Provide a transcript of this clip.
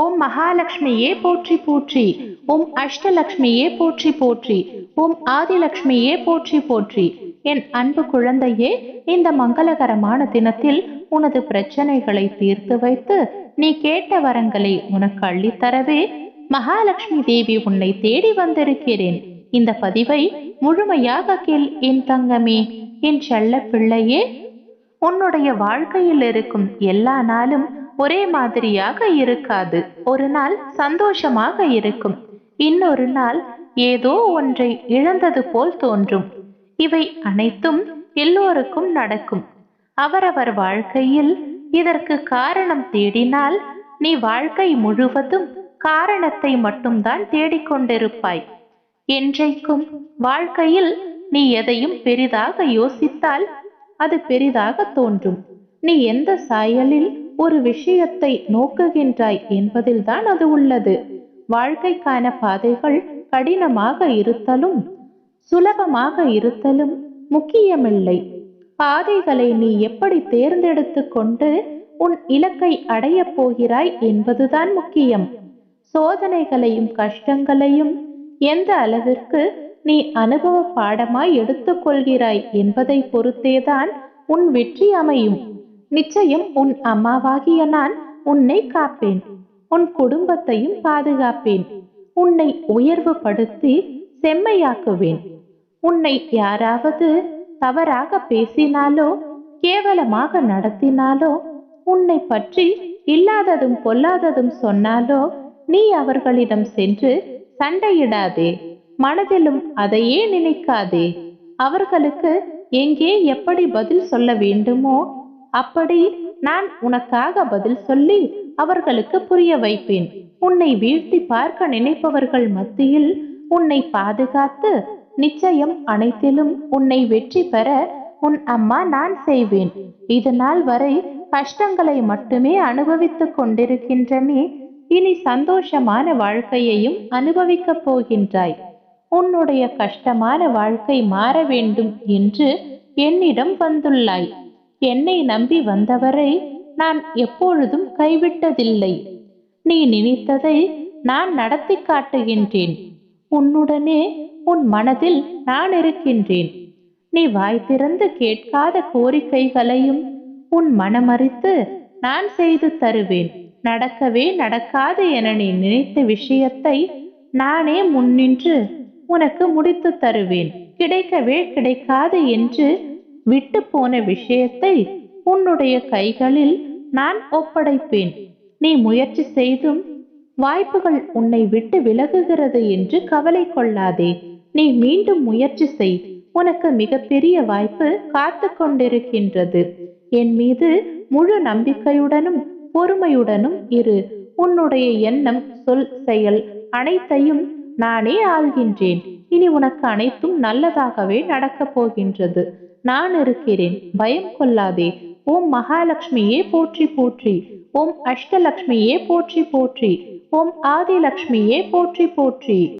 ஓம் மகாலட்சுமியே போற்றி போற்றி. ஓம் அஷ்டலக்ஷ்மியே போற்றி போற்றி. ஓம் ஆதிலக்ஷ்மியே போற்றி போற்றி. என் அன்பு குழந்தையே இந்த மங்களகரமான தினத்தில் உனது பிரச்சனைகளை தீர்த்து வைத்து நீ கேட்ட வரங்களை உனக்கு அள்ளித்தரவே மகாலட்சுமி தேவி உன்னை தேடி வந்திருக்கிறேன். இந்த பதிவை முழுமையாக கேள் என் தங்கமே. என் செல்ல பிள்ளையே உன்னுடைய வாழ்க்கையில் இருக்கும் எல்லா நாளும் ஒரே மாதிரியாக இருக்காது. ஒரு நாள் சந்தோஷமாக இருக்கும். இன்னொரு நாள் ஏதோ ஒன்றை இழந்தது போல் தோன்றும். இவை அனைத்தும் எல்லோருக்கும் நடக்கும். அவரவர் வாழ்க்கையில் இதற்கு காரணம் தேடினால் நீ வாழ்க்கை முழுவதும் காரணத்தை மட்டும்தான் தேடிக்கொண்டிருப்பாய். என்றைக்கும் வாழ்க்கையில் நீ எதையும் பெரிதாக யோசித்தால் அது பெரிதாக தோன்றும். நீ எந்த சாயலில் ஒரு விஷயத்தை நோக்குகின்றாய் என்பதில்தான் அது உள்ளது. வாழ்க்கைக்கான பாதைகள் கடினமாக இருத்தலும் சுலபமாக இருத்தலும் முக்கியமில்லை. பாதைகளை நீ எப்படி தேர்ந்தெடுத்து கொண்டு உன் இலக்கை அடையப் போகிறாய் என்பதுதான் முக்கியம். சோதனைகளையும் கஷ்டங்களையும் எந்த அளவிற்கு நீ அனுபவ பாடமாய் எடுத்துக்கொள்கிறாய் என்பதை பொறுத்தேதான் உன் வெற்றி அமையும். நிச்சயம் உன் அம்மாவாகிய நான் உன்னை காப்பேன். உன் குடும்பத்தையும் பாதுகாப்பேன். உன்னை உயர்வுபடுத்தி செம்மையாக்குவேன். உன்னை யாராவது தவறாக பேசினாலோ கேவலமாக நடத்தினாலோ உன்னை பற்றி இல்லாததும் பொல்லாததும் சொன்னாலோ நீ அவர்களிடம் சென்று சண்டையிடாதே. மனதிலும் அதையே நினைக்காதே. அவர்களுக்கு எங்கே எப்படி பதில் சொல்ல வேண்டுமோ அப்படி நான் உனக்காக பதில் சொல்லி அவர்களுக்கு புரிய வைப்பேன். உன்னை வீழ்த்தி பார்க்க நினைப்பவர்கள் மத்தியில் உன்னை பாதுகாத்து நிச்சயம் அனைத்திலும் உன்னை வெற்றி பெற உன் அம்மா நான் செய்வேன். இது நாள் வரை கஷ்டங்களை மட்டுமே அனுபவித்துக் கொண்டிருக்கின்ற நீ இனி சந்தோஷமான வாழ்க்கையையும் அனுபவிக்கப் போகின்றாய். உன்னுடைய கஷ்டமான வாழ்க்கை மாற வேண்டும் என்று என்னிடம் வந்துள்ளாய். என்னை நம்பி வந்தவரை நான் எப்பொழுதும் கைவிட்டதில்லை. நீ நினைத்ததை நான் நடத்தி காட்டுகின்றேன். உன்னுடனே உன் மனதில் நான் இருக்கின்றேன். நீ வாய் திறந்து கேட்காத கோரிக்கைகளையும் உன் மனமறித்து நான் செய்து தருவேன். நடக்கவே நடக்காது என நீ நினைத்த விஷயத்தை நானே முன்னின்று உனக்கு முடித்து தருவேன். கிடைக்கவே கிடைக்காது என்று விட்டு போன விஷயத்தை உன்னுடைய கைகளில் நான் ஒப்படைப்பேன். நீ முயற்சி செய்தும் வாய்ப்புகள் உன்னை விட்டு விலகுகிறது என்று கவலை கொள்ளாதே. நீ மீண்டும் முயற்சி செய். உனக்கு மிகப்பெரிய வாய்ப்பு காத்து கொண்டிருக்கின்றது. என் மீது முழு நம்பிக்கையுடனும் பொறுமையுடனும் இரு. உன்னுடைய எண்ணம் சொல் செயல் அனைத்தையும் நானே ஆள்கின்றேன். இனி உனக்கு அனைத்தும் நல்லதாகவே நடக்கப் போகின்றது. நான் இருக்கிறேன். பயம் கொள்ளாதே. ஓம் மகாலட்சுமியே போற்றி போற்றி. ஓம் அஷ்டலக்ஷ்மியே போற்றி போற்றி. ஓம் ஆதிலக்ஷ்மியே போற்றி போற்றி.